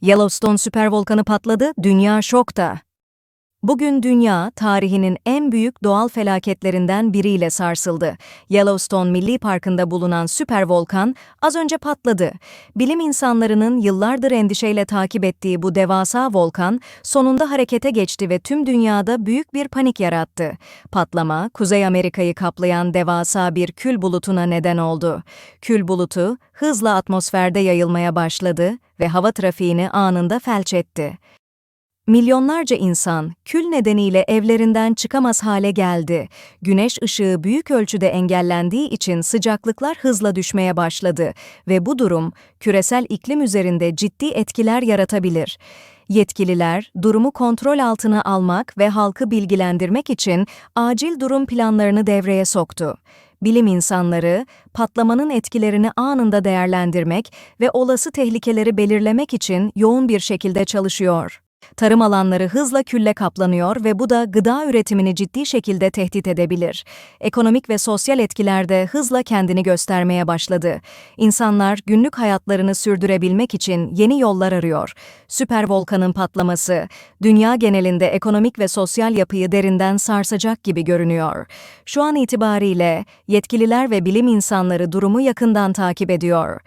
Yellowstone süpervolkanı patladı, dünya şokta. Bugün dünya, tarihinin en büyük doğal felaketlerinden biriyle sarsıldı. Yellowstone Milli Parkı'nda bulunan süpervolkan az önce patladı. Bilim insanlarının yıllardır endişeyle takip ettiği bu devasa volkan sonunda harekete geçti ve tüm dünyada büyük bir panik yarattı. Patlama, Kuzey Amerika'yı kaplayan devasa bir kül bulutuna neden oldu. Kül bulutu hızla atmosferde yayılmaya başladı ve hava trafiğini anında felç etti. Milyonlarca insan kül nedeniyle evlerinden çıkamaz hale geldi. Güneş ışığı büyük ölçüde engellendiği için sıcaklıklar hızla düşmeye başladı ve bu durum küresel iklim üzerinde ciddi etkiler yaratabilir. Yetkililer durumu kontrol altına almak ve halkı bilgilendirmek için acil durum planlarını devreye soktu. Bilim insanları patlamanın etkilerini anında değerlendirmek ve olası tehlikeleri belirlemek için yoğun bir şekilde çalışıyor. Tarım alanları hızla külle kaplanıyor ve bu da gıda üretimini ciddi şekilde tehdit edebilir. Ekonomik ve sosyal etkiler de hızla kendini göstermeye başladı. İnsanlar günlük hayatlarını sürdürebilmek için yeni yollar arıyor. Süpervolkanın patlaması, dünya genelinde ekonomik ve sosyal yapıyı derinden sarsacak gibi görünüyor. Şu an itibariyle yetkililer ve bilim insanları durumu yakından takip ediyor.